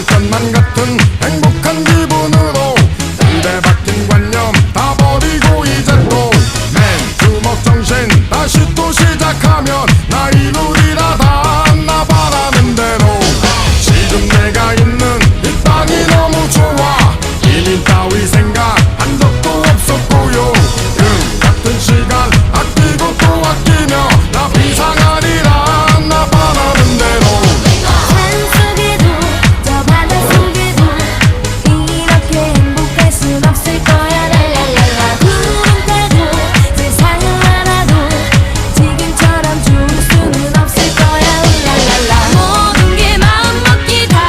술잔만 같은 행복한 기분으로 고대 박힌 관념 다 버리고 이제 또맨 주먹 정신 다시 또 시작하면 나 이룰이라 다나 바라는 대로. 지금 내가 있는 이 땅이 너무 좋아. 이민 따위 생각